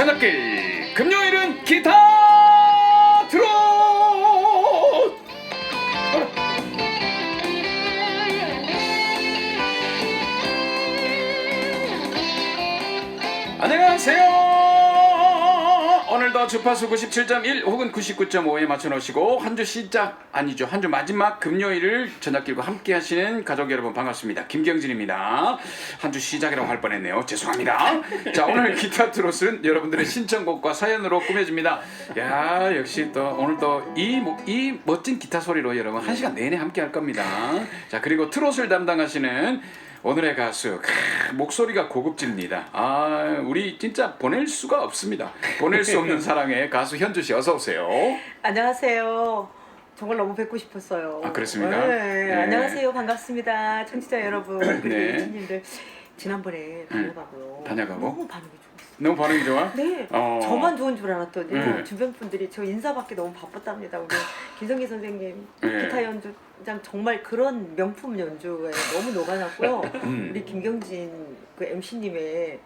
저녁길. 금요일은 기타 오늘도 주파수 97.1 혹은 99.5에 맞춰 놓으시고 한 주 시작 아니죠 한 주 마지막 금요일을 저녁길과 함께 하시는 가족 여러분 반갑습니다. 김경진입니다. 한 주 시작이라고 할 뻔했네요. 죄송합니다. 자 오늘 기타 트롯은 여러분들의 신청곡과 사연으로 꾸며집니다. 야 역시 또 오늘 또이 이 멋진 기타 소리로 여러분 한 시간 내내 함께 할 겁니다. 자 그리고 트롯을 담당하시는 오늘의 가수 크, 목소리가 고급집니다. 아 우리 진짜 보낼 수가 없습니다. 보낼 수 없는 사랑의 가수 현주 씨 어서 오세요. 안녕하세요. 정말 너무 뵙고 싶었어요. 아, 그렇습니까? 네, 네. 안녕하세요. 반갑습니다. 청취자 여러분, 그리고 네. 교수님들 지난번에 다녀가고요. 다녀가고? 너무 반응이 좋았어요. 너무 반응이 좋아? 네, 어. 저만 좋은 줄 알았더니 네. 주변 분들이 저 인사받기 너무 바빴답니다. 우리 기성기 선생님 네. 기타 연주장 정말 그런 명품 연주에 너무 녹아났고요. 음. 우리 김경진 그 MC님의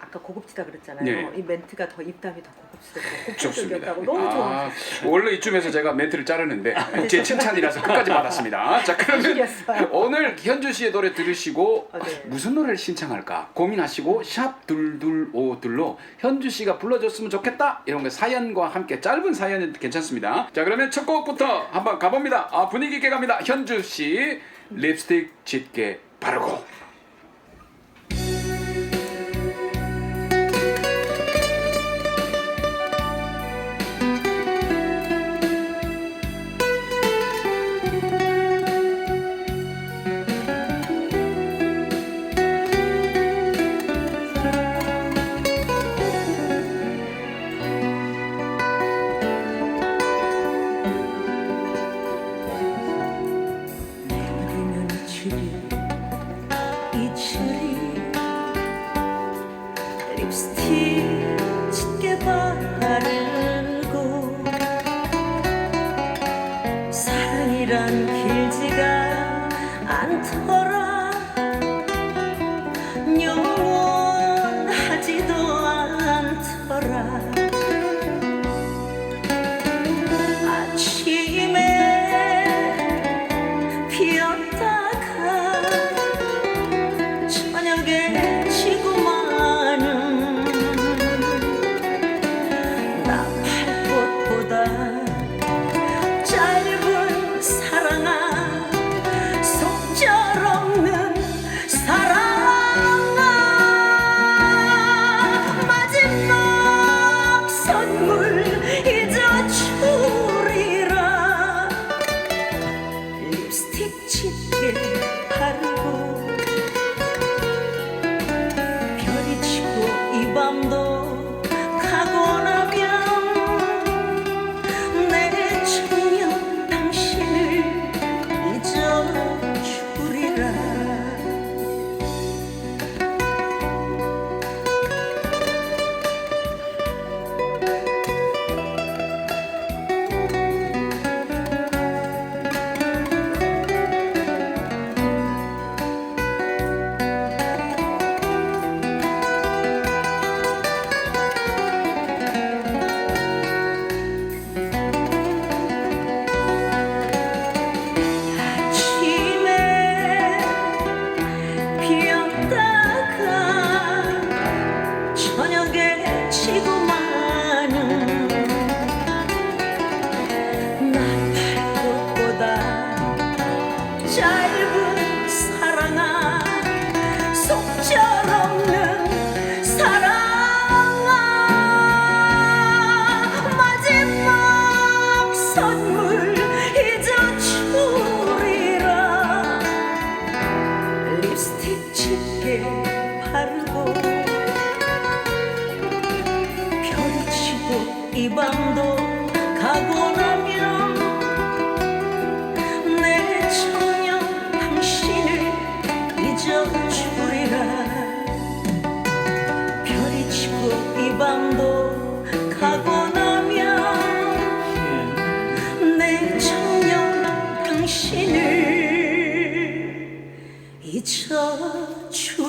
아까 고급지다 그랬잖아요. 네. 이 멘트가 더 입담이 더 고급스럽고 좋습니다. 고급적이었다고 너무 좋은 아, 원래 이쯤에서 제가 멘트를 자르는데 네, 제 칭찬이라서 끝까지 받았습니다. 자 그러면 사실이었어요. 오늘 현주 씨의 노래 들으시고 아, 네. 무슨 노래를 신청할까 고민하시고 샵 둘둘오둘로 현주 씨가 불러줬으면 좋겠다 이런 거 사연과 함께 짧은 사연이 괜찮습니다. 자 그러면 첫 곡부터 한번 가봅니다. 아 분위기 있게 갑니다. 현주 씨 립스틱 짙게 바르고. 이치리 이치리 립스틱 짙게 바르고 사랑이란 길지가 않더라. 영원하지도 않더라. 아침에 피었다 hari 저녁에 지고 마는 나팔 꽃보다 짧은 사랑아 속절없는 사랑아. 마지막 선물 이 밤도 가고 나면 내 청년 당신을 잊어주리라. 별이 치고 이 밤도 가고 나면 내 청년 당신을 잊어주리라